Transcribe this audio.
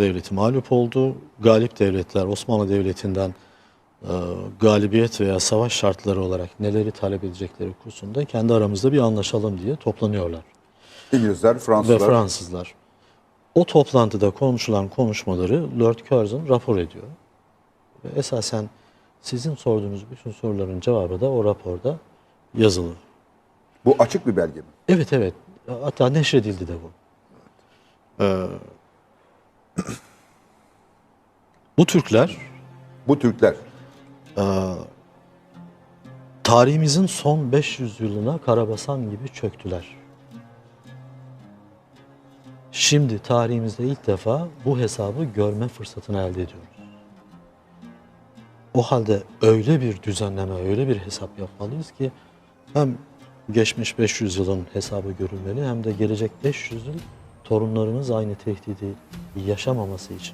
Devleti mağlup oldu. Galip devletler Osmanlı Devleti'nden e, galibiyet veya savaş şartları olarak neleri talep edecekleri konusunda kendi aramızda bir anlaşalım diye toplanıyorlar. İngilizler, Fransızlar. Ve Fransızlar. O toplantıda konuşulan konuşmaları Lord Curzon rapor ediyor. Ve esasen sizin sorduğunuz bütün soruların cevabı da o raporda yazılı. Bu açık bir belge mi? Evet evet. Hatta neşredildi de bu. Ee, bu Türkler Bu Türkler. tarihimizin son 500 yılına karabasan gibi çöktüler. Şimdi tarihimizde ilk defa bu hesabı görme fırsatını elde ediyoruz. O halde öyle bir düzenleme, öyle bir hesap yapmalıyız ki hem geçmiş 500 yılın hesabı görülmeli hem de gelecek 500 yıl torunlarımız aynı tehdidi yaşamaması için